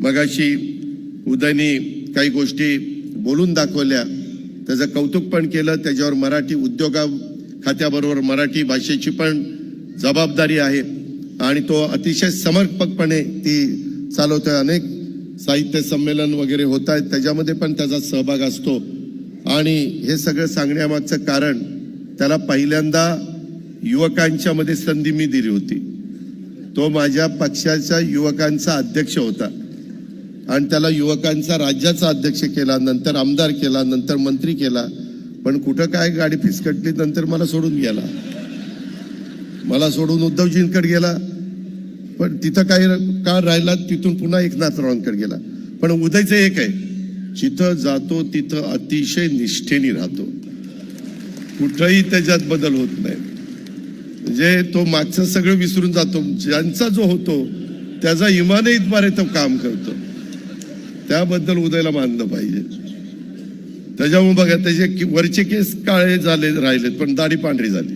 मगाशी उदयनी काही गोष्टी बोलून दाखवल्या. त्याचं कौतुक पण केलं. त्याच्यावर मराठी उद्योगा खात्याबरोबर मराठी भाषेची पण जबाबदारी आहे. आणि तो अतिशय समर्पकपणे ती चालवतोय. अनेक साहित्य संमेलन वगैरे होत आहेत. त्याच्यामध्ये पण त्याचा सहभाग असतो. आणि हे सगळं सांगण्यामागचं कारण त्याला पहिल्यांदा युवकांच्या मध्ये संधी मी दिली होती. तो माझ्या पक्षाच्या युवकांचा अध्यक्ष होता. आणि त्याला युवकांचा राज्याचा अध्यक्ष केला नंतर आमदार केला नंतर मंत्री केला. पण कुठं काय गाडी फिसकटली नंतर मला सोडून गेला. मला सोडून उद्धवजींकडे गेला. पण तिथं काही काळ राहिला तिथून पुन्हा एकनाथरावांकडे गेला. पण उदयचं एक आहे जिथं जातो तिथं अतिशय निष्ठेने राहतो. कुठंही त्याच्यात बदल होत नाही. म्हणजे तो मागचं सगळं विसरून जातो. ज्यांचा जो होतो त्याचा इमानईद्वारे तो काम करतो. त्याबद्दल उदयला मानलं पाहिजे. त्याच्यामुळे बघा त्याचे वरचे केस काळे झाले राहिलेत पण दाढी पांढरी झाली.